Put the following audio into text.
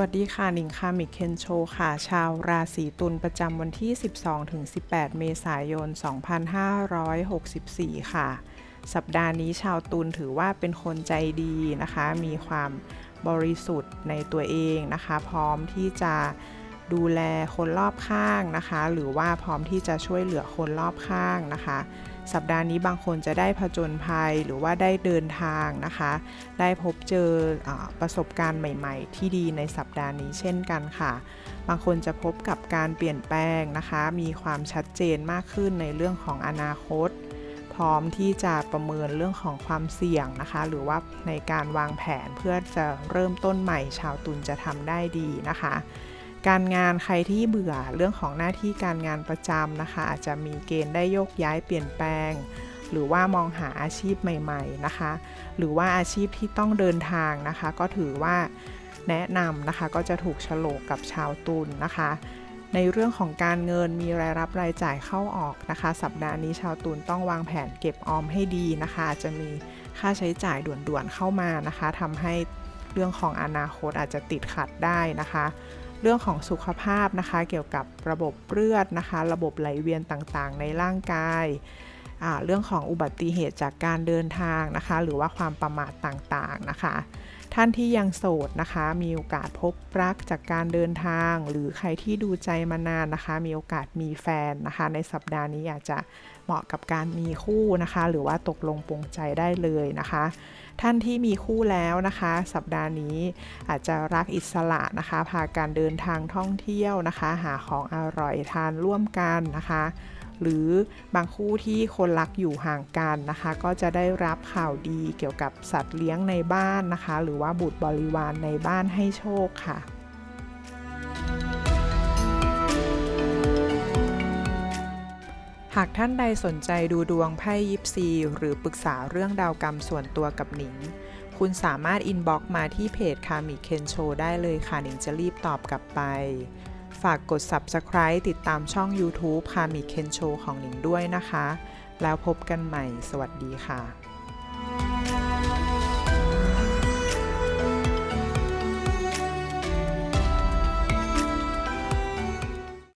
วัสดีค่ะหนิงคามิเคนโชค่ะ ชาวราศีตุลประจำวันที่ 12-18 เมษายน 2564 ค่ะ สัปดาห์นี้ชาวตุลถือว่าเป็นคนใจดีนะคะ มีความบริสุทธิ์ในตัวเองนะคะ พร้อมที่จะ ดูแลคนรอบข้างนะคะ หรือว่าพร้อมที่จะช่วยเหลือคนรอบข้างนะคะ สัปดาห์นี้บางคนจะได้ผจญภัยหรือว่าได้เดินทางนะคะ ได้พบเจออประสบการณ์ใหม่ ๆ ที่ดีในสัปดาห์นี้เช่นกันค่ะ บางคนจะพบกับการเปลี่ยนแปลงนะคะ มีความชัดเจนมากขึ้นในเรื่องของอนาคต พร้อมที่จะประเมินเรื่องของความเสี่ยงนะคะ หรือว่าในการวางแผนเพื่อจะเริ่มต้นใหม่ชาวตุลจะทำได้ดีนะคะ การงานใครที่เบื่อเรื่องของหน้าที่การงานประจำนะคะ อาจจะมีเกณฑ์ได้โยกย้ายเปลี่ยนแปลง หรือว่ามองหาอาชีพใหม่ๆนะคะ หรือว่าอาชีพที่ต้องเดินทางนะคะ ก็ถือว่าแนะนำนะคะก็จะถูกฉลกกับชาวตุลนะคะ ในเรื่องของการเงินมีรายรับรายจ่ายเข้าออกนะคะ สัปดาห์นี้ชาวตุลต้องวางแผนเก็บออมให้ดีนะคะอาจจะมีค่าใช้จ่ายด่วนๆเข้ามานะคะทำให้เรื่องของอนาคตอาจจะติดขัดได้นะคะ เรื่องของสุขภาพนะคะ เกี่ยวกับระบบเลือดนะคะ ระบบไหลเวียนต่างๆ ในร่างกายเรื่องของอุบัติเหตุจากการเดินทางนะคะ หรือว่าความประมาทต่างๆนะคะ ท่านที่ยังโสดนะคะ มีโอกาสพบรักจากการเดินทาง หรือใครที่ดูใจมานานนะคะ มีโอกาสมีแฟนนะคะ ในสัปดาห์นี้อาจจะเหมาะกับการมีคู่นะคะ หรือว่าตกลงปรงใจได้เลยนะคะ ท่านที่มีคู่แล้วนะคะ สัปดาห์นี้อาจจะรักอิสระนะคะ พาการเดินทางท่องเที่ยวนะคะ หาของอร่อยทานร่วมกันนะคะ หรือบางคู่ที่คนรักอยู่ห่างกันนะคะ ก็จะได้รับข่าวดีเกี่ยวกับสัตว์เลี้ยงในบ้านนะคะ หรือว่าบุตรบริวารในบ้านให้โชคค่ะหากท่านใดสนใจดูดวงไพ่ยิปซี หรือปรึกษาเรื่องดาวกรรมส่วนตัวกับหนิง คุณสามารถอินบ็อกมาที่เพจคามิเคนโชได้เลยค่ะหนิงจะรีบตอบกลับไป ฝากกด Subscribe ติดตามช่อง YouTube พามิเคนโชของหนิงด้วยนะคะ แล้วพบกันใหม่ สวัสดีค่ะ